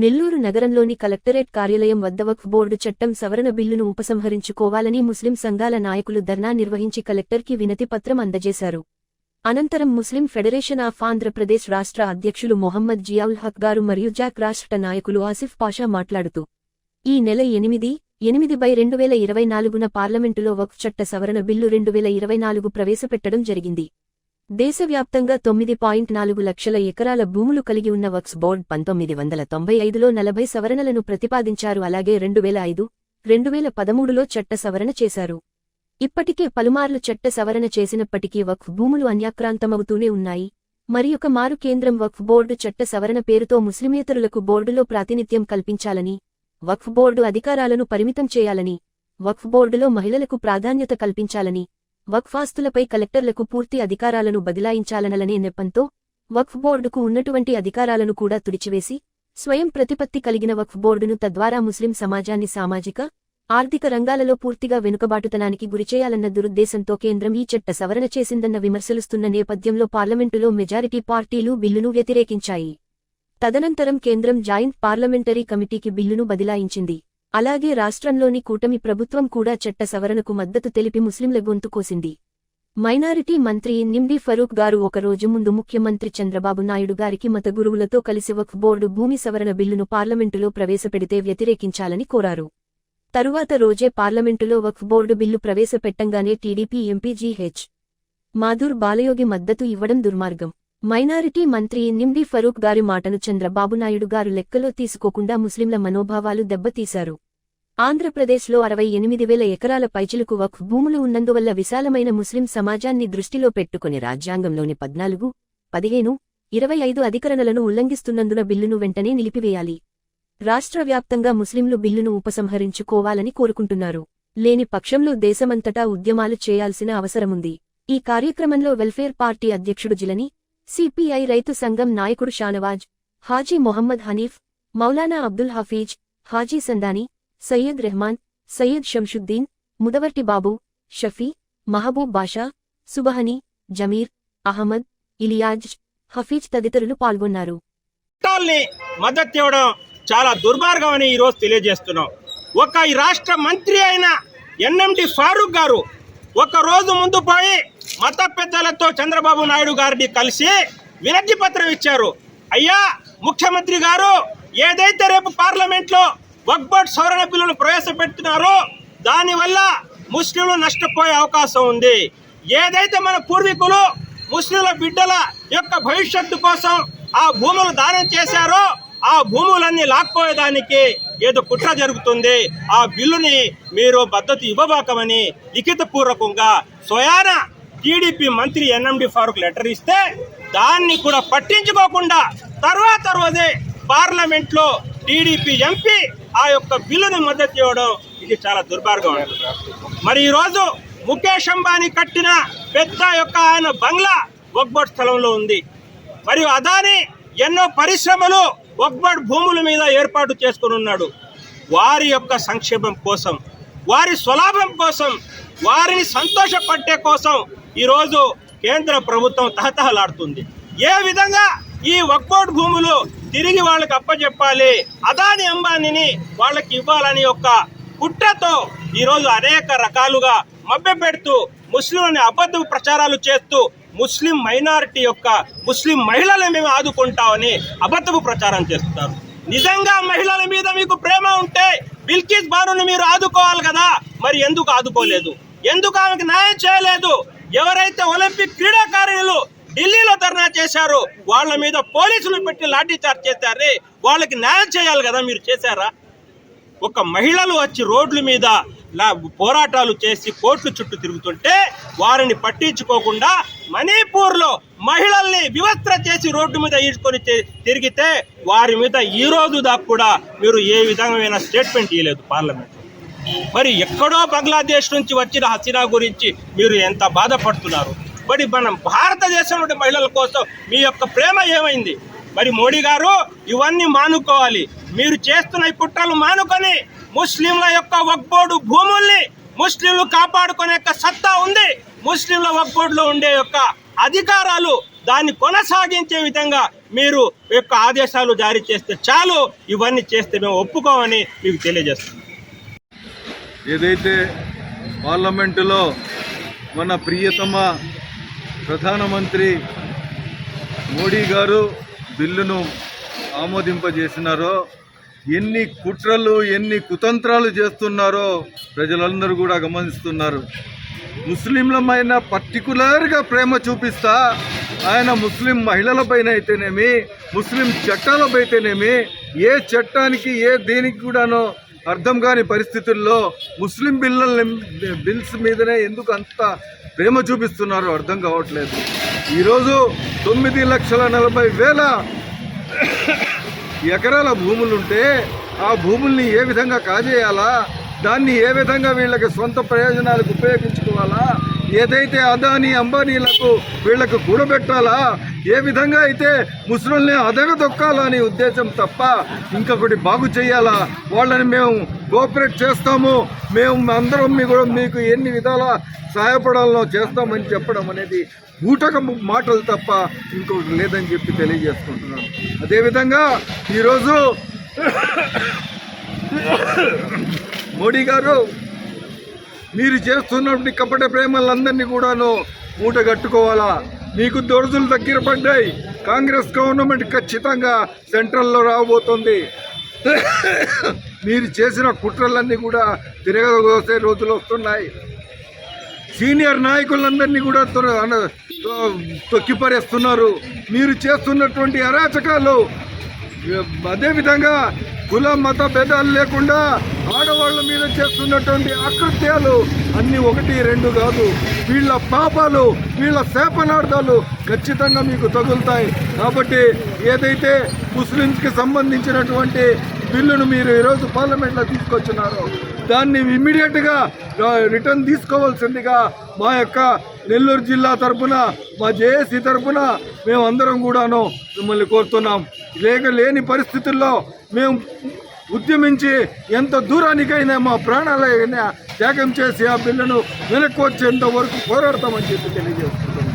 నెల్లూరు నగరంలోని కలెక్టరేట్ కార్యాలయం వద్ద వక్ఫ్ బోర్డు చట్టం సవరణ బిల్లును ఉపసంహరించుకోవాలని ముస్లిం సంఘాల నాయకులు ధర్నా నిర్వహించి కలెక్టర్కి వినతి పత్రం అందజేశారు. అనంతరం ముస్లిం ఫెడరేషన్ ఆఫ్ ఆంధ్రప్రదేశ్ రాష్ట్ర అధ్యక్షులు మొహమ్మద్ జియావుల్ హక్ గారు మరియు జాక్ రాష్ట్ర నాయకులు ఆసిఫ్ పాషా మాట్లాడుతూ ఈ నెల ఎనిమిది ఎనిమిది బై రెండు వేల ఇరవై నాలుగున పార్లమెంటులో వక్ఫ్ చట్ట సవరణ బిల్లు రెండు వేల ఇరవై నాలుగు ప్రవేశపెట్టడం జరిగింది. దేశవ్యాప్తంగా తొమ్మిది పాయింట్ నాలుగు లక్షల ఎకరాల భూములు కలిగి ఉన్న వక్స్ బోర్డ్ పంతొమ్మిది వందల తొంభై ఐదులో నలభై సవరణలను ప్రతిపాదించారు. అలాగే రెండు వేల ఐదు రెండు వేల పదమూడులో చట్ట సవరణ చేశారు. ఇప్పటికే పలుమార్లు చట్ట సవరణ చేసినప్పటికీ వక్ఫ్ భూములు అన్యాక్రాంతమవుతూనే ఉన్నాయి. మరియొక మారు కేంద్రం వక్ఫ్ బోర్డు చట్ట సవరణ పేరుతో ముస్లిమేతరులకు బోర్డులో ప్రాతినిధ్యం కల్పించాలని వక్ఫ్ బోర్డు అధికారాలను పరిమితం చేయాలని వక్ఫ్ బోర్డులో మహిళలకు ప్రాధాన్యత కల్పించాలని వక్ఫాస్తులపై కలెక్టర్లకు పూర్తి అధికారాలను బదిలాయించాలనలనే నెపంతో వక్ఫ్ బోర్డుకు ఉన్నటువంటి అధికారాలను కూడా తుడిచివేసి స్వయం ప్రతిపత్తి కలిగిన వక్ఫ్ బోర్డును తద్వారా ముస్లిం సమాజాన్ని సామాజిక ఆర్థిక రంగాలలో పూర్తిగా వెనుకబాటుతనానికి గురిచేయాలన్న దురుద్దేశంతో కేంద్రం ఈ చట్ట సవరణ చేసిందన్న విమర్శలుస్తున్న నేపథ్యంలో పార్లమెంటులో మెజారిటీ పార్టీలు బిల్లును వ్యతిరేకించాయి. తదనంతరం కేంద్రం జాయింట్ పార్లమెంటరీ కమిటీకి బిల్లును బదిలాయించింది. అలాగే రాష్ట్రంలోని కూటమి ప్రభుత్వం కూడా చట్ట సవరణకు మద్దతు తెలిపి ముస్లింల గొంతు కోసింది. మైనారిటీ మంత్రి నిమ్డి ఫరూక్ గారు ఒకరోజు ముందు ముఖ్యమంత్రి చంద్రబాబు నాయుడు గారికి మత గురువులతో కలిసి వక్ఫ్ బోర్డు భూమి సవరణ బిల్లును పార్లమెంటులో ప్రవేశపెడితే వ్యతిరేకించాలని కోరారు. తరువాత రోజే పార్లమెంటులో Waqf board bill ప్రవేశపెట్టంగానే TDP MP G H Madhur Balayogi మద్దతు ఇవ్వడం దుర్మార్గం. మైనారిటీ మంత్రి నింబి ఫరూక్ గారి మాటను చంద్రబాబు నాయుడు గారు లెక్కలో తీసుకోకుండా ముస్లింల మనోభావాలు దెబ్బతీశారు. ఆంధ్రప్రదేశ్లో అరవై ఎనిమిది వేల ఎకరాల పైచిలకు వక్ఫ్ భూములు ఉన్నందువల్ల విశాలమైన ముస్లిం సమాజాన్ని దృష్టిలో పెట్టుకుని రాజ్యాంగంలోని పద్నాలుగు పదిహేను ఇరవై ఐదు అధికరణలను ఉల్లంఘిస్తున్నందున బిల్లును వెంటనే నిలిపివేయాలి. రాష్ట్ర వ్యాప్తంగా ముస్లింలు బిల్లును ఉపసంహరించుకోవాలని కోరుకుంటున్నారు. లేని పక్షంలో దేశమంతటా ఉద్యమాలు చేయాల్సిన అవసరముంది. ఈ కార్యక్రమంలో వెల్ఫేర్ పార్టీ అధ్యక్షుడు జిలని సిపిఐ రైతు సంఘం నాయకుడు షానవాజ్ హాజీ మొహమ్మద్ హనీఫ్ మౌలానా అబ్దుల్ హఫీజ్ హాజీ సందాని సయ్యద్ రెహమాన్ సయ్యద్ షంషుద్దీన్ ముదవర్టి బాబు షఫీ మహబూబ్ బాషా సుబహని జమీర్ అహ్మద్ ఇలియాజ్ హఫీజ్ తదితరులు పాల్గొన్నారు. మద్దతు ఇవ్వడం చాలా దుర్మార్గం అని ఈరోజు తెలియజేస్తున్నాం. ఒక రాష్ట్ర మంత్రి అయిన ఎన్ఎండి ఫారూక్ గారు ఒక రోజు ముందు పోయి మత పెద్దలతో చంద్రబాబు నాయుడు గారిని కలిసి వినతి పత్రం ఇచ్చారు. అయ్యా ముఖ్యమంత్రి గారు ఏదైతే రేపు పార్లమెంట్లో వక్బోట్ సవరణ బిల్లును ప్రవేశపెడుతున్నారో దానివల్ల ముస్లింలు నష్టపోయే అవకాశం ఉంది. ఏదైతే మన పూర్వీకులు ముస్లింల బిడ్డల యొక్క భవిష్యత్తు కోసం ఆ భూములు దానం చేశారో ఆ భూములన్నీ లాక్కోయేదానికి ఏదో కుట్ర జరుగుతుంది. ఆ బిల్లుని మీరు మద్దతు ఇవ్వబాకమని లిఖితపూర్వకంగా స్వయాన టీడీపీ మంత్రి ఎన్ఎండి ఫారూక్ లెటర్ ఇస్తే దాన్ని కూడా పట్టించుకోకుండా తర్వాత రోజే పార్లమెంట్లో టీడీపీ ఎంపీ ఆ యొక్క బిల్లును మద్దతు ఇవ్వడం ఇది చాలా దుర్భార్గం మరి ఈరోజు ముఖేష్ అంబానీ కట్టిన పెద్ద యొక్క ఆయన బంగ్లా ఒక్బోట్ స్థలంలో ఉంది. మరియు అదాని ఎన్నో పరిశ్రమలు ఒక్బోట్ భూముల మీద ఏర్పాటు చేసుకుని ఉన్నాడు. వారి యొక్క సంక్షేమం కోసం వారి స్వలాభం కోసం వారిని సంతోషపట్టే కోసం ఈరోజు కేంద్ర ప్రభుత్వం తహతహలాడుతుంది. ఏ విధంగా ఈ వక్బోర్డ్ భూములు తిరిగి వాళ్ళకి అప్పచెప్పాలి అదాని అంబానీని వాళ్ళకి ఇవ్వాలని ఒక కుట్రతో ఈరోజు అనేక రకాలుగా మభ్యపెడుతూ ముస్లింలని అబద్ధ ప్రచారాలు చేస్తూ ముస్లిం మైనారిటీ యొక్క ముస్లిం మహిళలను మేము ఆదుకుంటామని అబద్ధపు ప్రచారం చేస్తున్నారు. నిజంగా మహిళల మీద మీకు ప్రేమ ఉంటే బిల్కిస్ బారును మీరు ఆదుకోవాలి కదా? మరి ఎందుకు ఆదుకోలేదు? ఎందుకు ఆమెకు న్యాయం చేయలేదు? ఎవరైతే ఒలింపిక్ క్రీడాకారిణులు ఢిల్లీలో ధర్నా చేశారో వాళ్ళ మీద పోలీసులు పెట్టి లాఠీ చార్జ్ చేశారే వాళ్ళకి న్యాయం చేయాలి కదా మీరు చేశారా? ఒక మహిళలు వచ్చి రోడ్ల మీద పోరాటాలు చేసి కోర్టు చుట్టూ తిరుగుతుంటే వారిని పట్టించుకోకుండా మణిపూర్లో మహిళల్ని వివస్త్ర చేసి రోడ్డు మీద ఈడ్చుకొని తిరిగితే వారి మీద ఈ రోజు దాకా కూడా మీరు ఏ విధమైన స్టేట్మెంట్ ఇవ్వలేదు పార్లమెంట్. మరి ఎక్కడో బంగ్లాదేశ్ నుంచి వచ్చిన హసీనా గురించి మీరు ఎంత బాధపడుతున్నారు? మరి మనం భారతదేశంలోని మహిళల కోసం మీ యొక్క ప్రేమ ఏమైంది? మరి మోడీ గారు ఇవన్నీ మానుకోవాలి. మీరు చేస్తున్న ఈ కుట్రలు మానుకొని ముస్లింల యొక్క ఒక్కోడు భూముల్ని ముస్లింలు కాపాడుకునే యొక్క సత్తా ఉంది. ముస్లింల ఒక్కోడులో ఉండే యొక్క అధికారాలు దాన్ని కొనసాగించే విధంగా మీరు యొక్క ఆదేశాలు జారీ చేస్తే చాలు. ఇవన్నీ చేస్తే మేము ఒప్పుకోమని మీకు తెలియజేస్తున్నాం. ఏదైతే పార్లమెంటులో మన ప్రియతమ ప్రధానమంత్రి మోడీ గారు బిల్లును ఆమోదింపజేసినారో ఎన్ని కుట్రలు ఎన్ని కుతంత్రాలు చేస్తున్నారో ప్రజలందరూ కూడా గమనిస్తున్నారు. ముస్లింలమైన పర్టికులర్గా ప్రేమ చూపిస్తా ఆయన ముస్లిం మహిళలపైన అయితేనేమి ముస్లిం చట్టాలపైతేనేమి ఏ చట్టానికి ఏ దేనికి కూడానో అర్థం కాని పరిస్థితుల్లో ముస్లిం బిల్లల బిల్స్ మీదనే ఎందుకు అంత ప్రేమ చూపిస్తున్నారో అర్థం కావట్లేదు. ఈరోజు తొమ్మిది లక్షల నలభై వేల ఎకరాల భూములుంటే ఆ భూముల్ని ఏ విధంగా కాజేయాలా? దాన్ని ఏ విధంగా వీళ్ళకి సొంత ప్రయోజనాలకు ఉపయోగించుకోవాలా? ఏదైతే అదానీ అంబానీలకు వీళ్ళకు కూడబెట్టాలా? ఏ విధంగా అయితే ముస్లింల్ని అదగదొక్కాలా అనే ఉద్దేశం తప్ప ఇంకొకటి బాగు చేయాలా? వాళ్ళని మేము కోఆపరేట్ చేస్తాము. మేము అందరం మీ కూడా మీకు ఎన్ని విధాల సహాయపడాలనో చేస్తామని చెప్పడం అనేది ఊటక మాటలు తప్ప ఇంకొకటి లేదని చెప్పి తెలియజేసుకుంటున్నాను. అదేవిధంగా ఈరోజు మోడీ గారు మీరు చేస్తున్నటువంటి కపట ప్రేమలందరినీ కూడాను మూట కట్టుకోవాలా మీకు దొరదలు దగ్గర పడ్డాయి. కాంగ్రెస్ గవర్నమెంట్ ఖచ్చితంగా సెంట్రల్లో రాబోతుంది. మీరు చేసిన కుట్రలన్నీ కూడా తిరగదోసే రోజులు వస్తున్నాయి. సీనియర్ నాయకులందరినీ కూడా తొక్కిపరేస్తున్నారు. మీరు చేస్తున్నటువంటి అరాచకాలు అదేవిధంగా కుల మత భేదాలు లేకుండా ఆడవాళ్ళ మీద చేస్తున్నటువంటి అకృత్యాలు అన్ని ఒకటి రెండు కాదు. వీళ్ళ పాపాలు వీళ్ళ శాపనార్థాలు ఖచ్చితంగా మీకు తగులుతాయి. కాబట్టి ఏదైతే ముస్లిమ్స్కి సంబంధించినటువంటి బిల్లును మీరు ఈరోజు పార్లమెంట్లో తీసుకొచ్చినారో దాన్ని ఇమ్మీడియట్గా రిటర్న్ తీసుకోవాల్సిందిగా మా యొక్క నెల్లూరు జిల్లా తరఫున మా జేఏసీ తరపున మేమందరం కూడాను మిమ్మల్ని కోరుతున్నాం. లేక లేని పరిస్థితుల్లో మేము ఉద్యమించి ఎంత దూరానికైనా మా ప్రాణాలైనా త్యాగం చేసి ఆ బిల్లును వెనక్కి వచ్చేంత వరకు పోరాడతామని చెప్పి తెలియజేస్తున్నాం.